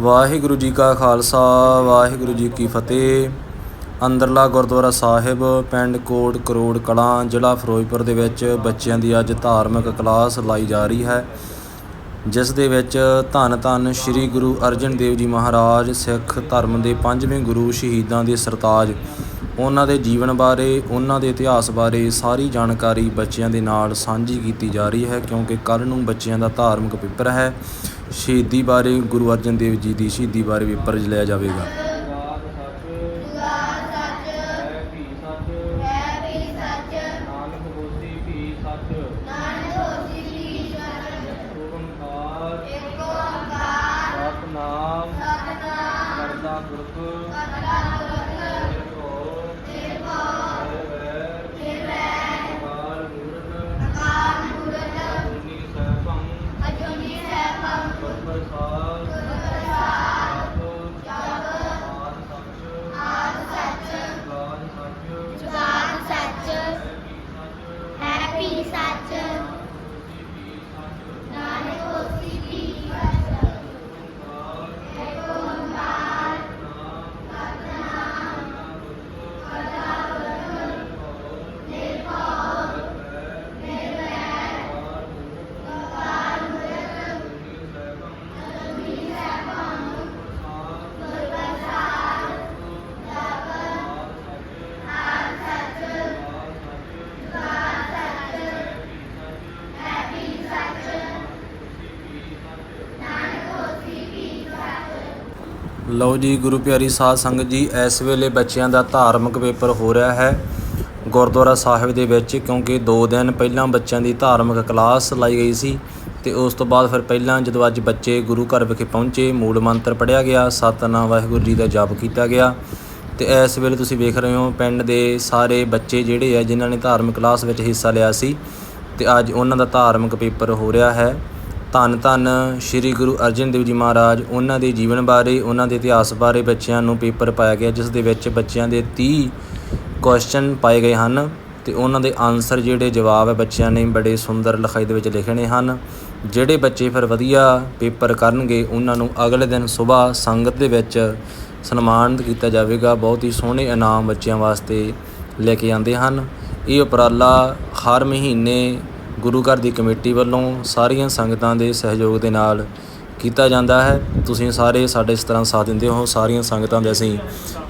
ਵਾਹਿਗੁਰੂ ਜੀ ਕਾ ਖਾਲਸਾ, ਵਾਹਿਗੁਰੂ ਜੀ ਕੀ ਫਤਿਹ। ਅੰਦਰਲਾ ਗੁਰਦੁਆਰਾ ਸਾਹਿਬ, ਪਿੰਡ ਕੋਟ ਕਰੋੜ ਕਲਾਂ, ਜ਼ਿਲ੍ਹਾ ਫਿਰੋਜ਼ਪੁਰ ਦੇ ਵਿੱਚ ਬੱਚਿਆਂ ਦੀ ਅੱਜ ਧਾਰਮਿਕ ਕਲਾਸ ਲਾਈ ਜਾ ਰਹੀ ਹੈ। ਜਿਸ ਦੇ ਵਿੱਚ ਧੰਨ ਧੰਨ ਸ੍ਰੀ ਗੁਰੂ ਅਰਜਨ ਦੇਵ ਜੀ ਮਹਾਰਾਜ, ਸਿੱਖ ਧਰਮ ਦੇ ਪੰਜਵੇਂ ਗੁਰੂ ਸ਼ਹੀਦਾਂ ਦੇ ਸਰਤਾਜ। ਉਹਨਾਂ ਦੇ ਜੀਵਨ ਬਾਰੇ, ਉਹਨਾਂ ਦੇ ਇਤਿਹਾਸ ਬਾਰੇ ਸਾਰੀ ਜਾਣਕਾਰੀ ਬੱਚਿਆਂ ਦੇ ਨਾਲ ਸਾਂਝੀ ਕੀਤੀ ਜਾ ਰਹੀ ਹੈ, ਕਿਉਂਕਿ ਕੱਲ ਨੂੰ ਬੱਚਿਆਂ ਦਾ ਧਾਰਮਿਕ ਪੇਪਰ ਹੈ। ਸ਼ਹੀਦੀ ਬਾਰੇ ਗੁਰੂ ਅਰਜਨ ਦੇਵ ਜੀ ਦੀ ਸ਼ਹੀਦੀ ਬਾਰੇ ਪੇਪਰ ਲਿਆ ਜਾਵੇਗਾ। ਲਓ ਜੀ, ਗੁਰੂ ਪਿਆਰੀ ਸਾਧ ਸੰਗਤ ਜੀ, ਇਸ ਵੇਲੇ ਬੱਚਿਆਂ ਦਾ ਧਾਰਮਿਕ ਪੇਪਰ ਹੋ ਰਿਹਾ ਹੈ ਗੁਰਦੁਆਰਾ ਸਾਹਿਬ ਦੇ ਵਿੱਚ, ਕਿਉਂਕਿ 2 ਦਿਨ ਪਹਿਲਾਂ ਬੱਚਿਆਂ ਦੀ ਧਾਰਮਿਕ ਕਲਾਸ ਲਾਈ ਗਈ ਸੀ ਤੇ ਉਸ ਤੋਂ ਬਾਅਦ ਫਿਰ ਪਹਿਲਾਂ ਜਦੋਂ ਅੱਜ ਬੱਚੇ ਗੁਰੂ ਘਰ ਵਿਖੇ ਪਹੁੰਚੇ, ਮੂਲ ਮੰਤਰ ਪੜਿਆ ਗਿਆ, ਸਤਨਾਮ ਵਾਹਿਗੁਰੂ ਜੀ ਦਾ ਜਪ ਕੀਤਾ ਗਿਆ ਤੇ ਇਸ ਵੇਲੇ ਤੁਸੀਂ ਵੇਖ ਰਹੇ ਹੋ ਪਿੰਡ ਦੇ ਸਾਰੇ ਬੱਚੇ ਜਿਹੜੇ ਆ, ਜਿਨ੍ਹਾਂ ਨੇ ਧਾਰਮਿਕ ਕਲਾਸ ਵਿੱਚ ਹਿੱਸਾ ਲਿਆ ਸੀ ਤੇ ਅੱਜ ਉਹਨਾਂ ਦਾ ਧਾਰਮਿਕ ਪੇਪਰ ਹੋ ਰਿਹਾ ਹੈ। ਧੰਨ ਧੰਨ ਸ੍ਰੀ ਗੁਰੂ ਅਰਜਨ ਦੇਵ ਜੀ ਮਹਾਰਾਜ। ਉਹਨਾਂ ਦੇ ਜੀਵਨ ਬਾਰੇ, ਉਹਨਾਂ ਦੇ ਇਤਿਹਾਸ ਬਾਰੇ ਬੱਚਿਆਂ ਨੂੰ ਪੇਪਰ ਪਾਇਆ ਗਿਆ, ਜਿਸ ਦੇ ਵਿੱਚ ਬੱਚਿਆਂ ਦੇ 30 ਕੁਐਸਚਨ ਪਾਏ ਗਏ ਹਨ ਤੇ ਉਹਨਾਂ ਦੇ ਆਨਸਰ ਜਿਹੜੇ ਜਵਾਬ ਹੈ ਬੱਚਿਆਂ ਨੇ ਬੜੇ ਸੁੰਦਰ ਲਿਖਾਈ ਦੇ ਵਿੱਚ ਲਿਖਣੇ ਹਨ। ਜਿਹੜੇ ਬੱਚੇ ਫਿਰ ਵਧੀਆ ਪੇਪਰ ਕਰਨਗੇ, ਉਹਨਾਂ ਨੂੰ ਅਗਲੇ ਦਿਨ ਸਵੇਰ ਸੰਗਤ ਦੇ ਵਿੱਚ ਸਨਮਾਨਿਤ ਕੀਤਾ ਜਾਵੇਗਾ। ਬਹੁਤ ਹੀ ਸੋਹਣੇ ਇਨਾਮ ਬੱਚਿਆਂ ਵਾਸਤੇ ਲੈ ਕੇ ਆਉਂਦੇ ਹਨ। ਇਹ ਉਪਰਾਲਾ ਹਰ ਮਹੀਨੇ ਗੁਰੂ ਘਰ ਦੀ ਕਮੇਟੀ ਵੱਲੋਂ ਸਾਰੀਆਂ ਸੰਗਤਾਂ ਦੇ ਸਹਿਯੋਗ ਦੇ ਨਾਲ ਕੀਤਾ ਜਾਂਦਾ ਹੈ। ਤੁਸੀਂ ਸਾਰੇ ਸਾਡੇ ਇਸ ਤਰ੍ਹਾਂ ਸਾਥ ਦਿੰਦੇ ਹੋ। ਸਾਰੀਆਂ ਸੰਗਤਾਂ ਦੇ ਅਸੀਂ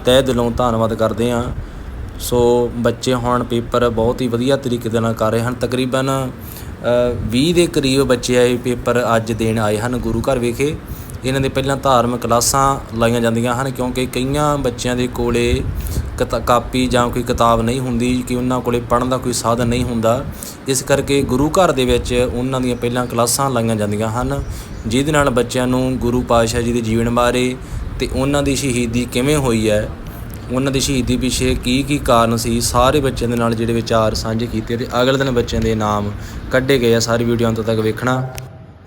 ਤਹਿ ਦਿਲੋਂ ਧੰਨਵਾਦ ਕਰਦੇ ਹਾਂ। ਸੋ ਬੱਚੇ ਹੁਣ ਪੇਪਰ ਬਹੁਤ ਹੀ ਵਧੀਆ ਤਰੀਕੇ ਦੇ ਨਾਲ ਕਰ ਰਹੇ ਹਨ। ਤਕਰੀਬਨ ਅ, 20 ਦੇ ਕਰੀਬ ਬੱਚੇ ਆਏ ਪੇਪਰ ਅੱਜ ਦੇਣ ਆਏ ਹਨ ਗੁਰੂ ਘਰ ਵਿਖੇ। ਇਹਨਾਂ ਦੇ ਪਹਿਲਾਂ ਧਾਰਮਿਕ ਕਲਾਸਾਂ ਲਾਈਆਂ ਜਾਂਦੀਆਂ ਹਨ, ਕਿਉਂਕਿ ਕਈਆਂ ਬੱਚਿਆਂ ਦੇ ਕੋਲੇ ਕਤਾ, ਕਾਪੀ ਜਾਂ ਕੋਈ ਕਿਤਾਬ ਨਹੀਂ ਹੁੰਦੀ, ਕਿ ਉਹਨਾਂ ਕੋਲੇ ਪੜ੍ਹਨ ਦਾ ਕੋਈ ਸਾਧਨ ਨਹੀਂ ਹੁੰਦਾ। ਇਸ ਕਰਕੇ ਗੁਰੂ ਘਰ ਦੇ ਵਿੱਚ ਉਹਨਾਂ ਦੀਆਂ ਪਹਿਲਾਂ ਕਲਾਸਾਂ ਲਾਈਆਂ ਜਾਂਦੀਆਂ ਹਨ, ਜਿਹਦੇ ਨਾਲ ਬੱਚਿਆਂ ਨੂੰ ਗੁਰੂ ਪਾਤਸ਼ਾਹ ਜੀ ਦੇ ਜੀਵਨ ਬਾਰੇ ਤੇ ਉਹਨਾਂ ਦੀ ਸ਼ਹੀਦੀ ਕਿਵੇਂ ਹੋਈ ਹੈ, ਉਹਨਾਂ ਦੀ ਸ਼ਹੀਦੀ ਪਿੱਛੇ ਕੀ ਕੀ ਕਾਰਨ ਸੀ, ਸਾਰੇ ਬੱਚਿਆਂ ਦੇ ਨਾਲ ਜਿਹੜੇ ਵਿਚਾਰ ਸਾਂਝੇ ਕੀਤੇ ਤੇ ਅਗਲੇ ਦਿਨ ਬੱਚਿਆਂ ਦੇ ਨਾਮ ਕੱਢੇ ਗਏ ਆ। ਸਾਰੀ ਵੀਡੀਓ ਅੰਤ ਤੱਕ ਵੇਖਣਾ।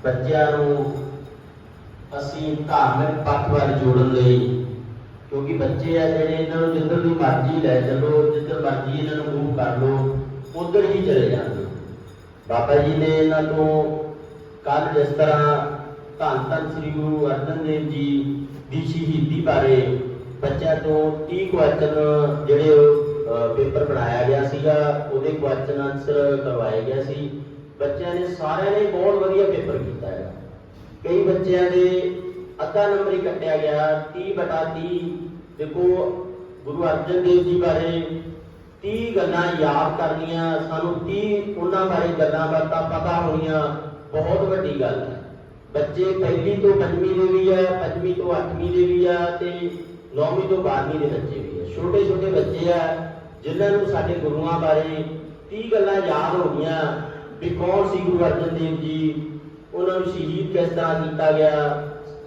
ਬੱਚਿਆਂ ਨੂੰ ਅਸੀਂ ਧਾਰਮਿਕ ਪੱਖ ਵੱਲ ਜੋੜਨ ਲਈ ਕਿਉਂਕਿ ਬੱਚੇ ਆ ਜਿਹੜੇ ਇਹਨਾਂ ਨੂੰ ਜਿੱਧਰ ਦੀ ਮਰਜ਼ੀ ਲੈ ਚੱਲੋ ਜਿੱਧਰ ਮਰਜ਼ੀ ਇਹਨਾਂ ਨੂੰ ਮੂਵ ਕਰ ਲਓ ਉਧਰ ਹੀ ਚਲੇ ਜਾਂਦੇ। ਬਾਬਾ ਜੀ ਨੇ ਇਹਨਾਂ ਤੋਂ ਕੱਲ ਜਿਸ ਤਰ੍ਹਾਂ ਧੰਨ ਧੰਨ ਸ੍ਰੀ ਗੁਰੂ ਅਰਜਨ ਦੇਵ ਜੀ ਦੀ ਸ਼ਹੀਦੀ ਬਾਰੇ ਬੱਚਿਆਂ ਤੋਂ 30 ਕੁਐਸਚਨ ਜਿਹੜੇ ਉਹ, ਪੇਪਰ ਬਣਾਇਆ ਗਿਆ ਸੀਗਾ ਉਹਦੇ ਕੁਐਸਚਨ ਆਨਸਰ ਕਰਵਾਏ ਗਿਆ ਸੀ। ਬੱਚਿਆਂ ਨੇ ਸਾਰਿਆਂ ਨੇ ਬਹੁਤ ਵਧੀਆ ਪੇਪਰ ਕੀਤਾ ਹੈ ਕਈ ਬੱਚਿਆਂ ਦੇ ਅੱਧਾ ਨੰਬਰ ਹੀ ਕੱਟਿਆ ਗਿਆ 30 ਬਟਾ 30 ਦੇਖੋ, ਗੁਰੂ ਅਰਜਨ ਦੇਵ ਜੀ ਬਾਰੇ 30 ਗੱਲਾਂ ਯਾਦ ਕਰਨੀਆਂ, ਸਾਨੂੰ 30 ਉਹਨਾਂ ਬਾਰੇ ਗੱਲਾਂ ਬਾਤਾਂ ਪਤਾ ਹੋਣੀਆਂ, ਬਹੁਤ ਵੱਡੀ ਗੱਲ ਹੈ। ਬੱਚੇ ਪਹਿਲੀ ਤੋਂ ਪੰਜਵੀਂ ਦੇ ਵੀ ਆ, ਪੰਜਵੀਂ ਤੋਂ ਅੱਠਵੀਂ ਦੇ ਵੀ ਆ ਤੇ ਨੌਵੀਂ ਤੋਂ ਬਾਰਵੀਂ ਦੇ ਬੱਚੇ ਵੀ ਆ। ਛੋਟੇ ਛੋਟੇ ਬੱਚੇ ਆ, ਜਿਨ੍ਹਾਂ ਨੂੰ ਸਾਡੇ ਗੁਰੂਆਂ ਬਾਰੇ 30 ਗੱਲਾਂ ਯਾਦ ਹੋ ਵੀ ਕੌਣ ਸੀ ਗੁਰੂ ਅਰਜਨ ਦੇਵ ਜੀ ਉਹਨਾਂ ਨੂੰ ਸ਼ਹੀਦ ਕਿਸ ਤਰ੍ਹਾਂ ਕੀਤਾ ਗਿਆ?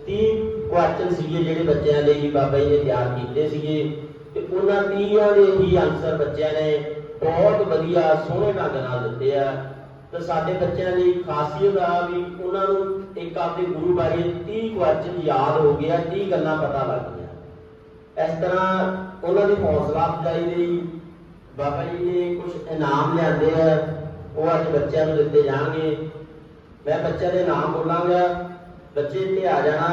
30 ਕੁਐਸਚਨ ਸੀਗੇ ਜਿਹੜੇ ਬੱਚਿਆਂ ਲਈ ਬਾਬਾ ਜੀ ਨੇ ਤਿਆਰ ਕੀਤੇ ਸੀਗੇ ਤੇ ਉਹਨਾਂ 30ਾਂ ਦੇ ਹੀ ਆਨਸਰ ਬੱਚਿਆਂ ਨੇ ਬਹੁਤ ਵਧੀਆ, ਸੋਹਣੇ ਢੰਗ ਨਾਲ ਦਿੱਤੇ ਆ। ਤੇ ਸਾਡੇ ਬੱਚਿਆਂ ਦੀ ਖਾਸੀਅਤ ਆ ਵੀ ਉਹਨਾਂ ਨੂੰ ਇੱਕ ਆਪਣੇ ਗੁਰੂ ਬਾਰੇ 30 ਕੁਐਸਚਨ ਯਾਦ ਹੋ ਗਿਆ 30 ਗੱਲਾਂ ਪਤਾ ਲੱਗ ਗਈਆਂ। ਇਸ ਤਰ੍ਹਾਂ ਉਹਨਾਂ ਦੀ ਹੌਸਲਾ ਅਫਜ਼ਾਈ ਲਈ ਬਾਬਾ ਜੀ ਨੇ ਕੁਝ ਇਨਾਮ ਲਿਆਂਦੇ ਆ, ਉਹ ਅੱਜ ਬੱਚਿਆਂ ਨੂੰ ਦਿੱਤੇ ਜਾਣਗੇ। ਮੈਂ ਬੱਚਿਆਂ ਦੇ ਨਾਮ ਬੋਲਾਂਗਾ ਬੱਚੇ ਇੱਥੇ ਆ ਜਾਣਾ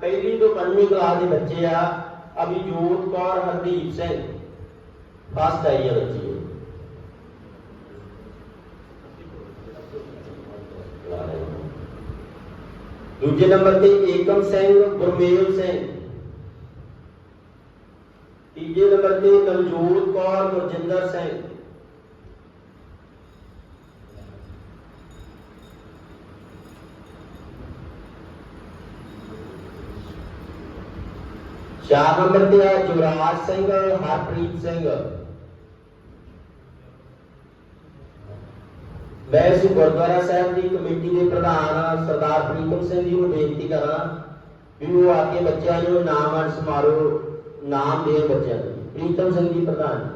ਪਹਿਲੀ ਤੋਂ ਪੰਜਵੀਂ ਕਲਾਸ ਦੇ ਬੱਚੇ ਆ ਅਭਿਜੋਤ ਕੌਰ ਹਰਦੀਪ ਸਿੰਘ ਫਸਟ ਆਈ ਹੈ ਬੱਚੀ ਦੂਜੇ ਨੰਬਰ ਤੇ ਏਕਮ ਸਿੰਘ ਗੁਰਮੇਲ ਸਿੰਘ ਤੀਜੇ ਨੰਬਰ ਤੇ ਨਵਜੋਤ ਕੌਰ ਗੁਰਜਿੰਦਰ ਸਿੰਘ ਚਾਰ ਨੰਬਰ ਤੇ ਹੈ ਜੁਰਾਜ ਸਿੰਘ ਹਰਪ੍ਰੀਤ ਸਿੰਘ ਮੈਂ ਇਸ ਗੁਰਦੁਆਰਾ ਸਾਹਿਬ ਦੀ ਕਮੇਟੀ ਦੇ ਪ੍ਰਧਾਨ ਸਰਦਾਰ ਪ੍ਰੀਤਮ ਸਿੰਘ ਜੀ ਨੂੰ ਬੇਨਤੀ ਕਰਾਂ ਵੀ ਉਹ ਆ ਕੇ ਬੱਚਿਆਂ ਨੂੰ ਨਾਮ ਅੰਸ਼ ਸਮਾਰੋਹ ਨਾਮ ਦੇਣ ਬੱਚਿਆਂ ਨੂੰ ਪ੍ਰੀਤਮ ਸਿੰਘ ਜੀ ਪ੍ਰਧਾਨ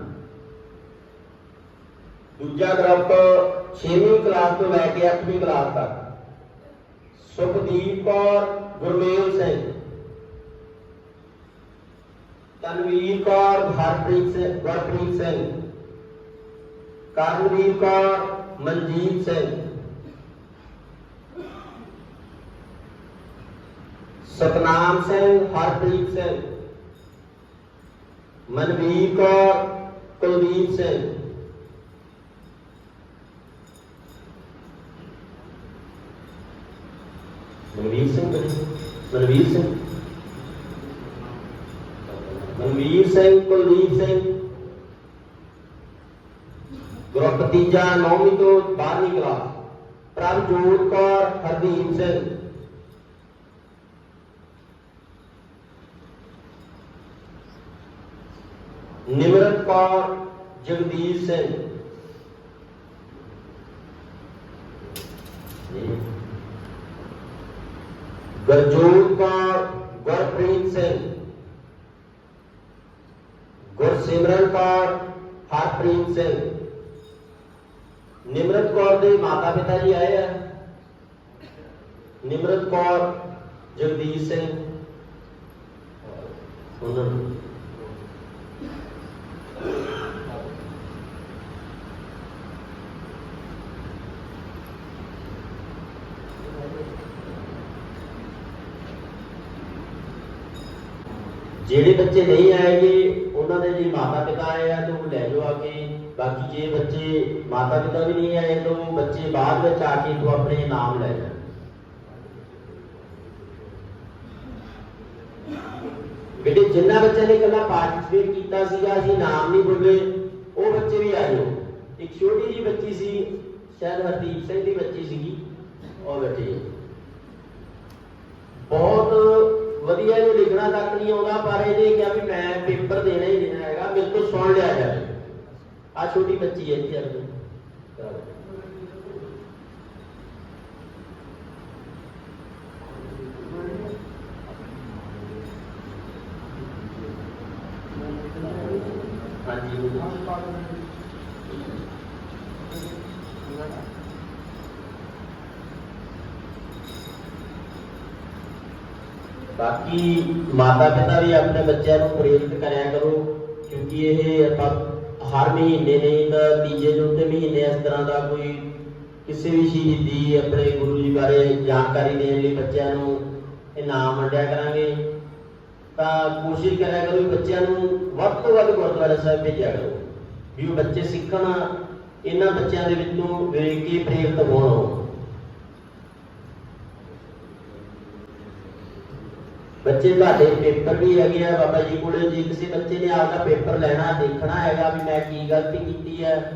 ਦੂਜਾ ਗਰੁੱਪ 6ਵੀਂ ਕਲਾਸ ਤੋਂ ਲੈ ਕੇ 8ਵੀਂ ਕਲਾਸ ਤੱਕ ਸੁਖਦੀਪ ਕੌਰ ਗੁਰਮੇਲ ਸਿੰਘ ਤਨਵੀਰ ਕੌਰ ਹਰਪ੍ਰੀਤ ਸਿੰਘ ਗੁਰਪ੍ਰੀਤ ਸਿੰਘ ਕਰਨਵੀਰ ਕੌਰ ਮਨਜੀਤ ਸਿੰਘ ਸਤਨਾਮ ਸਿੰਘ ਹਰਪ੍ਰੀਤ ਸਿੰਘ ਮਨਵੀਰ ਕੌਰ ਕੁਲਦੀਪ ਸਿੰਘ ਮਨਵੀਰ ਸਿੰਘ ਮਨਵੀਰ ਸਿੰਘ ਮਨਵੀਰ ਸਿੰਘ, ਕੁਲਦੀਪ ਸਿੰਘ। ਗਰੁੱਪ ਤੀਜਾ 9ਵੀਂ ਤੋਂ 12ਵੀਂ ਕਲਾਸ। ਪ੍ਰਭਜੋਤ ਕੌਰ, ਹਰਦੀਪ ਸਿੰਘ। ਨਿਮਰਤ ਕੌਰ ਜਗਦੀਸ਼ ਸਿੰਘ। ਗਰਜੋਤ ਕੌਰ, ਗੁਰਪ੍ਰੀਤ ਸਿੰਘ। ਗੁਰਸਿਮਰਨ ਕੌਰ, ਹਰਪ੍ਰੀਤ ਸਿੰਘ। ਨਿਮਰਤ ਕੌਰ ਦੇ ਮਾਤਾ ਪਿਤਾ ਜੀ ਆਏ ਆ। ਨਿਮਰਤ ਕੌਰ, ਜਗਦੀਸ਼ ਸਿੰਘ। ਉਹਨਾਂ ਨੂੰ ਜਿਹੜੇ ਬੱਚੇ ਨਹੀਂ ਆਏਗੇ, ਉਹਨਾਂ ਦੇ ਜੇ ਮਾਤਾ ਪਿਤਾ ਆਏ ਆ, ਤਾਂ ਲੈ ਜਾਓ ਆ ਕੇ। ਬਾਕੀ ਜੇ ਬੱਚੇ ਮਾਤਾ ਪਿਤਾ ਵੀ ਨਹੀਂ ਆਏ, ਤਾਂ ਬੱਚੇ ਬਾਅਦ ਵਿੱਚ ਆ ਕੇ ਤੋਂ ਆਪਣੇ ਨਾਮ ਲੈ ਜਾਣ ਬੇਟੇ, ਜਿੰਨਾ ਬੱਚਿਆਂ ਨੇ ਇਕੱਲਾ ਪਾਰਟਿਸਿਪੇਟ ਕੀਤਾ ਸੀਗਾ, ਅਸੀਂ ਨਾਮ ਨਹੀਂ ਬੋਲੇ ਉਹ ਬੱਚੇ ਵੀ ਆ ਜਾਓ। ਇੱਕ ਛੋਟੀ ਜੀ ਬੱਚੀ ਸੀ, ਸ਼ਾਇਦ ਹਰਦੀਪ ਸਿੰਘ ਦੀ ਬੱਚੀ ਸੀਗੀ, ਉਹ ਬੱਚੀ ਬਹੁਤ ਵਧੀਆ ਇਹਨੂੰ ਲਿਖਣਾ ਤੱਕ ਨਹੀਂ ਆਉਂਦਾ, ਪਰ ਇਹਨੇ ਕਿਹਾ ਵੀ ਮੈਂ ਪੇਪਰ ਦੇਣਾ ਹੀ ਦੇਣਾ ਹੈਗਾ ਮੇਰੇ ਤੋਂ ਸੁਣ ਲਿਆ ਜਾਵੇ। ਆ ਛੋਟੀ ਬੱਚੀ ਹੈ ਇੱਥੇ ਅੰਦਰ ਬਾਕੀ ਮਾਤਾ ਪਿਤਾ ਵੀ ਆਪਣੇ ਬੱਚਿਆਂ ਨੂੰ ਪ੍ਰੇਰਿਤ ਕਰਿਆ ਕਰੋ, ਕਿਉਂਕਿ ਇਹ ਆਪਾਂ ਹਰ ਮਹੀਨੇ ਨਹੀਂ ਤਾਂ ਤੀਜੇ ਚੌਥੇ ਮਹੀਨੇ ਇਸ ਤਰ੍ਹਾਂ ਦਾ ਕੋਈ ਕਿਸੇ ਵੀ ਸ਼ਹੀਦੀ ਆਪਣੇ ਗੁਰੂ ਜੀ ਬਾਰੇ ਜਾਣਕਾਰੀ ਦੇਣ ਲਈ ਬੱਚਿਆਂ ਨੂੰ ਇਨਾਮ ਵੰਡਿਆ ਕਰਾਂਗੇ। ਤਾਂ ਕੋਸ਼ਿਸ਼ ਕਰਿਆ ਕਰੋ ਬੱਚਿਆਂ ਨੂੰ ਵੱਧ ਤੋਂ ਵੱਧ ਗੁਰਦੁਆਰਾ ਸਾਹਿਬ ਭੇਜਿਆ ਕਰੋ, ਵੀ ਉਹ ਬੱਚੇ ਸਿੱਖਣ, ਇਹਨਾਂ ਬੱਚਿਆਂ ਦੇ ਵਿੱਚੋਂ ਵੇਖ ਕੇ ਪ੍ਰੇਰਿਤ ਹੋਣ ਉਹ। ਬੱਚੇ ਤੁਹਾਡੇ ਪੇਪਰ ਵੀ ਹੈਗੇ ਆ, ਬਾਬਾ ਜੀ ਕੋਲੇ, ਜੇ ਕਿਸੇ ਬੱਚੇ ਨੇ ਆਪਦਾ ਪੇਪਰ ਲੈਣਾ, ਦੇਖਣਾ ਹੈਗਾ ਵੀ ਮੈਂ ਕੀ ਗਲਤੀ ਕੀਤੀ ਹੈ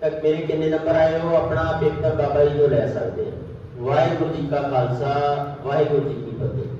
ਤਾਂ ਮੇਰੇ ਕਿੰਨੇ ਨੰਬਰ ਆਏ, ਉਹ ਆਪਣਾ ਪੇਪਰ ਬਾਬਾ ਜੀ ਤੋਂ ਲੈ ਸਕਦੇ ਆ। ਵਾਹਿਗੁਰੂ ਜੀ ਕਾ ਖਾਲਸਾ, ਵਾਹਿਗੁਰੂ ਜੀ ਕੀ ਫਤਿਹ।